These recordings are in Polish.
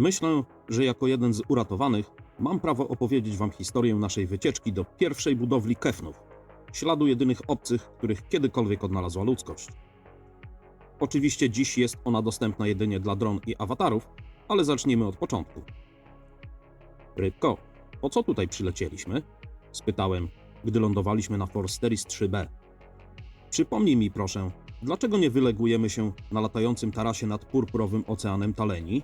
Myślę, że jako jeden z uratowanych mam prawo opowiedzieć wam historię naszej wycieczki do pierwszej budowli Kefnów, śladu jedynych obcych, których kiedykolwiek odnalazła ludzkość. Oczywiście dziś jest ona dostępna jedynie dla dron i awatarów, ale zacznijmy od początku. Rybko, po co tutaj przylecieliśmy? spytałem, gdy lądowaliśmy na Forsteris 3B. Przypomnij mi proszę, dlaczego nie wylegujemy się na latającym tarasie nad purpurowym oceanem Taleni?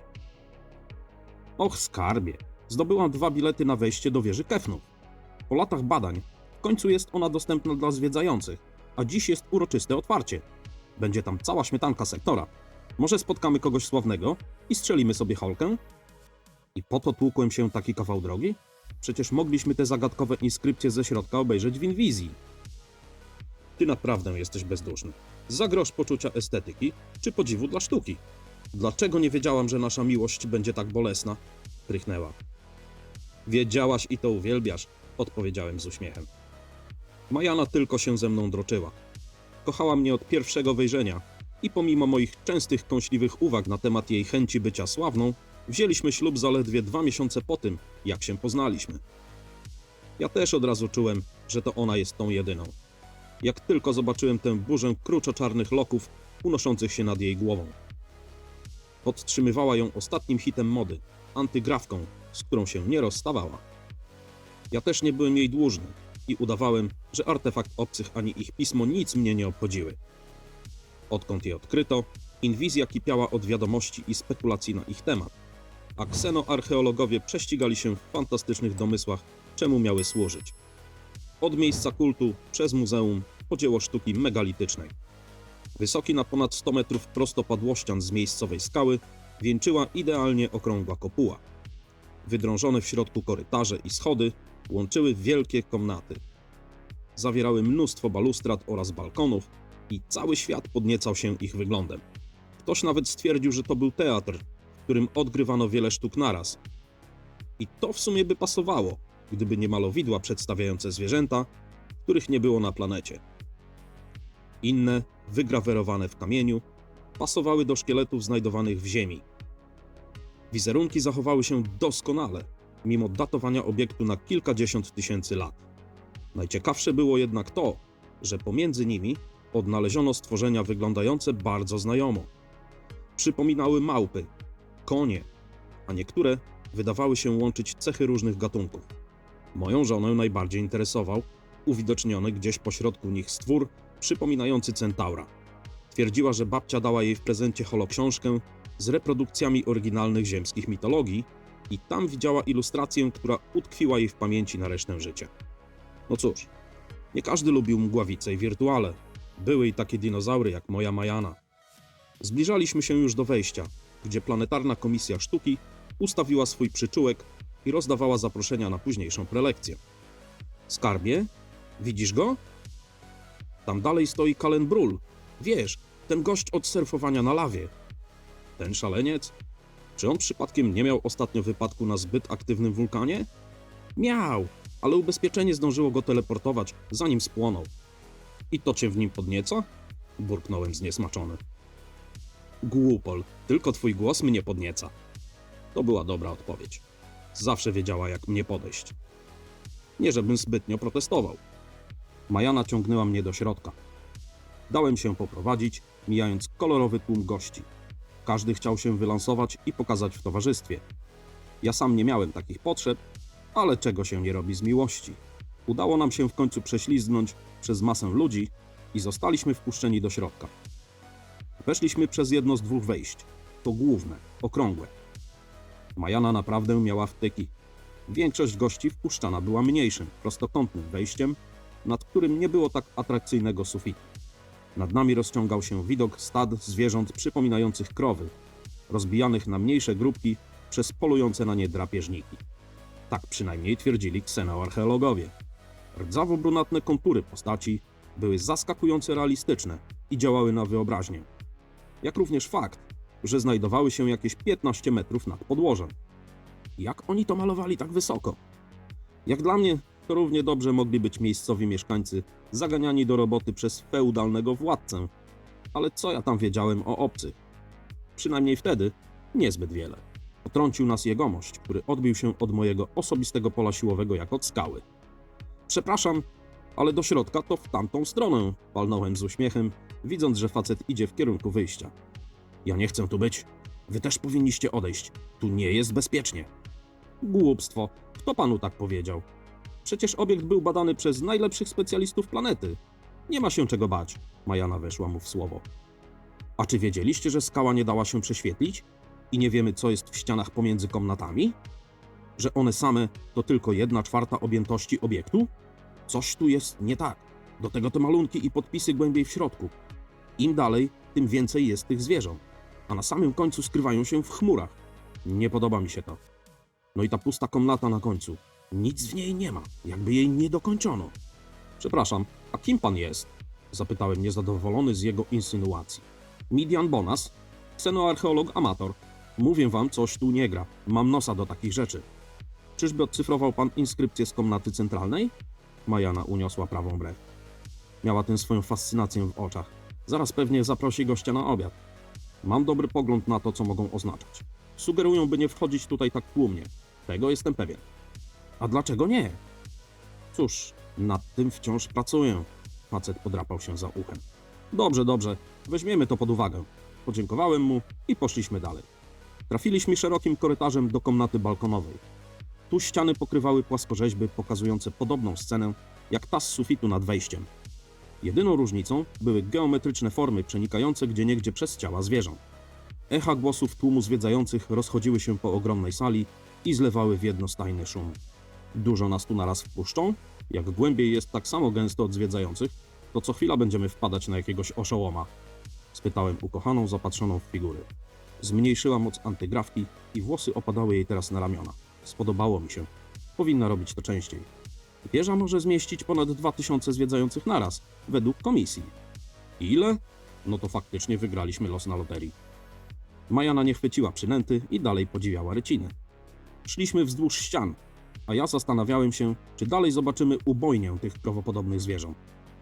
Och, skarbie, zdobyłam dwa bilety na wejście do wieży Kefnów. Po latach badań w końcu jest ona dostępna dla zwiedzających, a dziś jest uroczyste otwarcie. Będzie tam cała śmietanka sektora. Może spotkamy kogoś sławnego i strzelimy sobie holkę? I po to tłukłem się taki kawał drogi? Przecież mogliśmy te zagadkowe inskrypcje ze środka obejrzeć w inwizji. Ty naprawdę jesteś bezduszny. Za grosz poczucia estetyki czy podziwu dla sztuki. Dlaczego nie wiedziałam, że nasza miłość będzie tak bolesna? Prychnęła. Wiedziałaś i to uwielbiasz, odpowiedziałem z uśmiechem. Majana tylko się ze mną droczyła. Kochała mnie od pierwszego wejrzenia i pomimo moich częstych kąśliwych uwag na temat jej chęci bycia sławną, wzięliśmy ślub zaledwie dwa miesiące po tym, jak się poznaliśmy. Ja też od razu czułem, że to ona jest tą jedyną. Jak tylko zobaczyłem tę burzę kruczo-czarnych loków unoszących się nad jej głową. Podtrzymywała ją ostatnim hitem mody, antygrawką, z którą się nie rozstawała. Ja też nie byłem jej dłużny i udawałem, że artefakt obcych ani ich pismo nic mnie nie obchodziły. Odkąd je odkryto, inwizja kipiała od wiadomości i spekulacji na ich temat, a ksenoarcheologowie prześcigali się w fantastycznych domysłach, czemu miały służyć. Od miejsca kultu, przez muzeum, po dzieło sztuki megalitycznej. Wysoki na ponad 100 metrów prostopadłościan z miejscowej skały wieńczyła idealnie okrągła kopuła. Wydrążone w środku korytarze i schody łączyły wielkie komnaty. Zawierały mnóstwo balustrad oraz balkonów i cały świat podniecał się ich wyglądem. Ktoś nawet stwierdził, że to był teatr, w którym odgrywano wiele sztuk naraz. I to w sumie by pasowało, gdyby nie malowidła przedstawiające zwierzęta, których nie było na planecie. Inne, wygrawerowane w kamieniu, pasowały do szkieletów znajdowanych w ziemi. Wizerunki zachowały się doskonale, mimo datowania obiektu na kilkadziesiąt tysięcy lat. Najciekawsze było jednak to, że pomiędzy nimi odnaleziono stworzenia wyglądające bardzo znajomo. Przypominały małpy, konie, a niektóre wydawały się łączyć cechy różnych gatunków. Moją żonę najbardziej interesował uwidoczniony gdzieś pośrodku nich stwór przypominający centaura. Twierdziła, że babcia dała jej w prezencie holoksiążkę z reprodukcjami oryginalnych ziemskich mitologii i tam widziała ilustrację, która utkwiła jej w pamięci na resztę życia. No cóż, nie każdy lubił mgławice i wirtuale. Były i takie dinozaury jak moja Majana. Zbliżaliśmy się już do wejścia, gdzie planetarna komisja sztuki ustawiła swój przyczółek i rozdawała zaproszenia na późniejszą prelekcję. Skarbie, widzisz go? Tam dalej stoi Kalen Brul. Wiesz, ten gość od surfowania na lawie. Ten szaleniec? Czy on przypadkiem nie miał ostatnio wypadku na zbyt aktywnym wulkanie? Miał, ale ubezpieczenie zdążyło go teleportować, zanim spłonął. I to cię w nim podnieca? Burknąłem zniesmaczony. Głupol, tylko twój głos mnie podnieca. To była dobra odpowiedź. Zawsze wiedziała, jak mnie podejść. Nie, żebym zbytnio protestował. Majana ciągnęła mnie do środka. Dałem się poprowadzić, mijając kolorowy tłum gości. Każdy chciał się wylansować i pokazać w towarzystwie. Ja sam nie miałem takich potrzeb, ale czego się nie robi z miłości. Udało nam się w końcu prześlizgnąć przez masę ludzi i zostaliśmy wpuszczeni do środka. Weszliśmy przez jedno z dwóch wejść. To główne, okrągłe. Majana naprawdę miała wtyki. Większość gości wpuszczana była mniejszym, prostokątnym wejściem, nad którym nie było tak atrakcyjnego sufitu. Nad nami rozciągał się widok stad zwierząt przypominających krowy, rozbijanych na mniejsze grupki przez polujące na nie drapieżniki. Tak przynajmniej twierdzili ksenoarcheologowie. Rdzawo-brunatne kontury postaci były zaskakująco realistyczne i działały na wyobraźnię. Jak również fakt, że znajdowały się jakieś 15 metrów nad podłożem. Jak oni to malowali tak wysoko? Jak dla mnie, równie dobrze mogli być miejscowi mieszkańcy zaganiani do roboty przez feudalnego władcę. Ale co ja tam wiedziałem o obcych? Przynajmniej wtedy niezbyt wiele. Potrącił nas jegomość, który odbił się od mojego osobistego pola siłowego jak od skały. Przepraszam, ale do środka to w tamtą stronę, palnąłem z uśmiechem, widząc, że facet idzie w kierunku wyjścia. Ja nie chcę tu być. Wy też powinniście odejść. Tu nie jest bezpiecznie. Głupstwo. Kto panu tak powiedział? Przecież obiekt był badany przez najlepszych specjalistów planety. Nie ma się czego bać. Majana weszła mu w słowo. A czy wiedzieliście, że skała nie dała się prześwietlić? I nie wiemy, co jest w ścianach pomiędzy komnatami? Że one same to tylko jedna czwarta objętości obiektu? Coś tu jest nie tak. Do tego te malunki i podpisy głębiej w środku. Im dalej, tym więcej jest tych zwierząt. A na samym końcu skrywają się w chmurach. Nie podoba mi się to. No i ta pusta komnata na końcu. Nic w niej nie ma, jakby jej nie dokończono. Przepraszam, a kim pan jest? Zapytałem niezadowolony z jego insynuacji. Midian Bonas, ksenoarcheolog amator. Mówię wam, coś tu nie gra. Mam nosa do takich rzeczy. Czyżby odcyfrował pan inskrypcję z komnaty centralnej? Majana uniosła prawą brew. Miała tę swoją fascynację w oczach. Zaraz pewnie zaprosi gościa na obiad. Mam dobry pogląd na to, co mogą oznaczać. Sugerują, by nie wchodzić tutaj tak tłumnie. Tego jestem pewien. A dlaczego nie? Cóż, nad tym wciąż pracuję. Facet podrapał się za uchem. Dobrze, dobrze, weźmiemy to pod uwagę. Podziękowałem mu i poszliśmy dalej. Trafiliśmy szerokim korytarzem do komnaty balkonowej. Tu ściany pokrywały płaskorzeźby pokazujące podobną scenę jak ta z sufitu nad wejściem. Jedyną różnicą były geometryczne formy przenikające gdzieniegdzie przez ciała zwierząt. Echa głosów tłumu zwiedzających rozchodziły się po ogromnej sali i zlewały w jednostajny szum. Dużo nas tu naraz wpuszczą? Jak głębiej jest tak samo gęsto od zwiedzających, to co chwila będziemy wpadać na jakiegoś oszołoma. Spytałem ukochaną zapatrzoną w figury. Zmniejszyła moc antygrawki i włosy opadały jej teraz na ramiona. Spodobało mi się. Powinna robić to częściej. Wieża może zmieścić ponad 2000 zwiedzających naraz, według komisji. Ile? No to faktycznie wygraliśmy los na loterii. Majana nie chwyciła przynęty i dalej podziwiała ryciny. Szliśmy wzdłuż ścian, a ja zastanawiałem się, czy dalej zobaczymy ubojnię tych krowopodobnych zwierząt.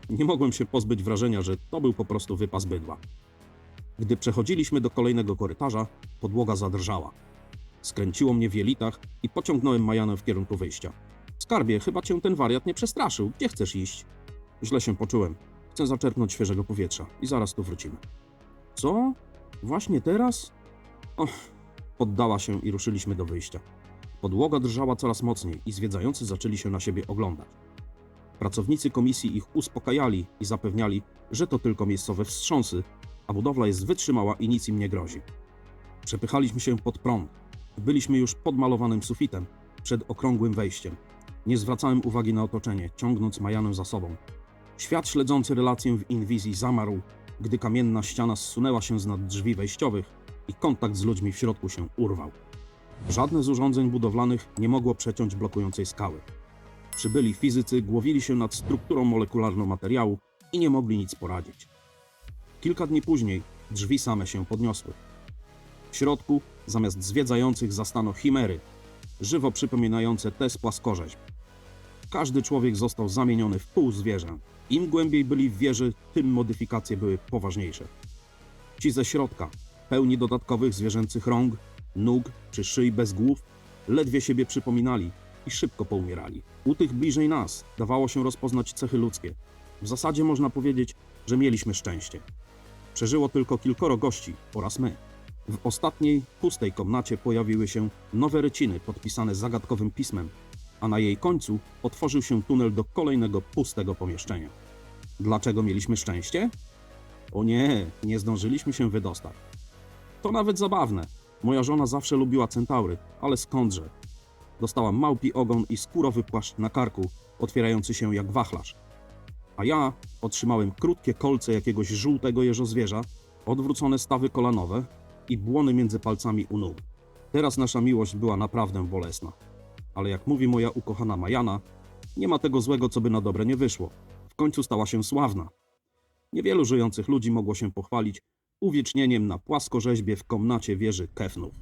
Nie mogłem się pozbyć wrażenia, że to był po prostu wypas bydła. Gdy przechodziliśmy do kolejnego korytarza, podłoga zadrżała. Skręciło mnie w jelitach i pociągnąłem Majanę w kierunku wyjścia. Skarbie, chyba cię ten wariat nie przestraszył. Gdzie chcesz iść? Źle się poczułem. Chcę zaczerpnąć świeżego powietrza i zaraz tu wrócimy. Co? Właśnie teraz? Och, poddała się i ruszyliśmy do wyjścia. Podłoga drżała coraz mocniej i zwiedzający zaczęli się na siebie oglądać. Pracownicy komisji ich uspokajali i zapewniali, że to tylko miejscowe wstrząsy, a budowla jest wytrzymała i nic im nie grozi. Przepychaliśmy się pod prąd. Byliśmy już pod malowanym sufitem, przed okrągłym wejściem. Nie zwracałem uwagi na otoczenie, ciągnąc Majanę za sobą. Świat śledzący relację w inwizji zamarł, gdy kamienna ściana zsunęła się z nad drzwi wejściowych i kontakt z ludźmi w środku się urwał. Żadne z urządzeń budowlanych nie mogło przeciąć blokującej skały. Przybyli fizycy głowili się nad strukturą molekularną materiału i nie mogli nic poradzić. Kilka dni później drzwi same się podniosły. W środku, zamiast zwiedzających, zastano chimery, żywo przypominające te z płaskorzeźb. Każdy człowiek został zamieniony w pół zwierzę. Im głębiej byli w wieży, tym modyfikacje były poważniejsze. Ci ze środka, pełni dodatkowych zwierzęcych rąk, nóg czy szyi bez głów, ledwie siebie przypominali i szybko poumierali. U tych bliżej nas dawało się rozpoznać cechy ludzkie. W zasadzie można powiedzieć, że mieliśmy szczęście. Przeżyło tylko kilkoro gości oraz my. W ostatniej, pustej komnacie pojawiły się nowe ryciny podpisane zagadkowym pismem, a na jej końcu otworzył się tunel do kolejnego pustego pomieszczenia. Dlaczego mieliśmy szczęście? O nie, nie zdążyliśmy się wydostać. To nawet zabawne. Moja żona zawsze lubiła centaury, ale skądże? Dostałam małpi ogon i skórowy płaszcz na karku, otwierający się jak wachlarz. A ja otrzymałem krótkie kolce jakiegoś żółtego jeżozwierza, odwrócone stawy kolanowe i błony między palcami u nóg. Teraz nasza miłość była naprawdę bolesna. Ale jak mówi moja ukochana Majana, nie ma tego złego, co by na dobre nie wyszło. W końcu stała się sławna. Niewielu żyjących ludzi mogło się pochwalić uwiecznieniem na płaskorzeźbie w komnacie wieży Kefnów.